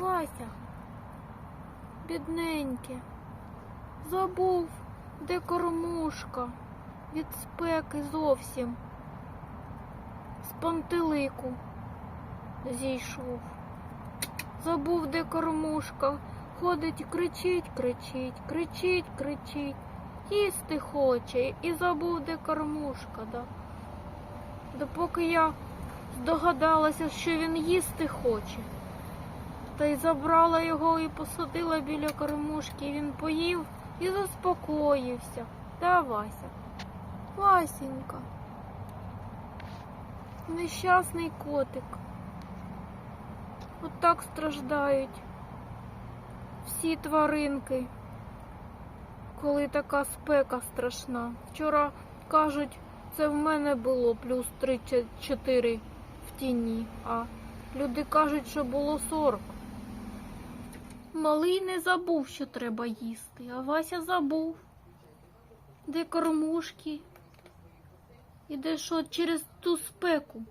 Вася, бідненьке, забув, де кормушка від спеки зовсім. З пантелику зійшов. Забув, де кормушка. Ходить, кричить, кричить, кричить, кричить. Їсти хоче і забув, де кормушка. Да. Допоки я здогадалася, що він їсти хоче. Та й забрала його і посадила біля кормушки. Він поїв і заспокоївся. Та Вася. Васенька. Нещасний котик. От так страждають всі тваринки, коли така спека страшна. Вчора кажуть, це в мене було плюс 3-4 в тіні, а люди кажуть, що було 40. Малий не забув, що треба їсти, а Вася забув. Де кормушки? І де що через ту спеку?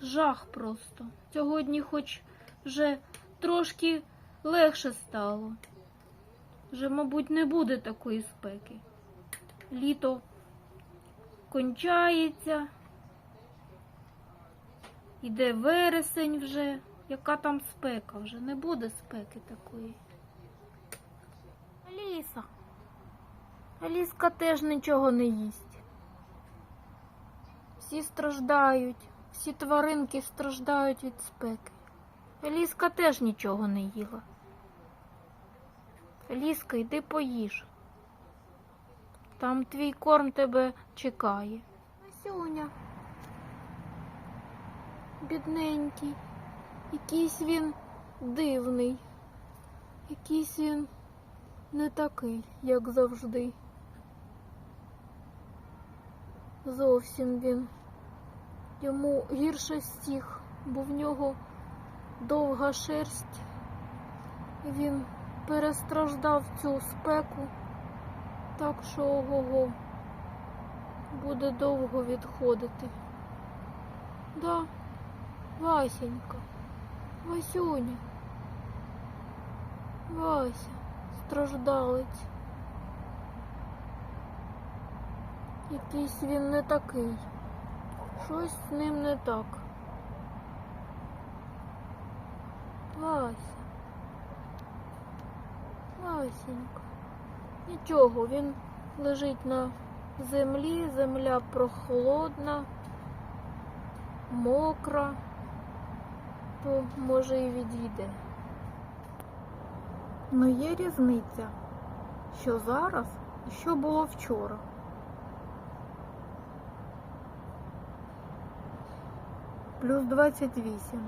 Жах просто. Сьогодні хоч вже трошки легше стало. Вже, мабуть, не буде такої спеки. Літо кончається. Іде вересень вже. Яка там спека вже? Не буде спеки такої. Аліса. Аліска теж нічого не їсть. Всі страждають, всі тваринки страждають від спеки. Аліска теж нічого не їла. Аліска, йди поїж. Там твій корм тебе чекає. Масюня. Бідненький. Якийсь він дивний. Якийсь він не такий, як завжди. Зовсім він. Йому гірше стіг, бо в нього довга шерсть. Він перестраждав цю спеку, так що ого-го буде довго відходити. Да, Васенька, Васюня, Вася, страждалець. Якийсь він не такий. Щось з ним не так. Вася. Васенька. Нічого, він лежить на землі, земля прохолодна, мокра, то може і відійде. Ну є різниця, що зараз і що було вчора. Плюс 28.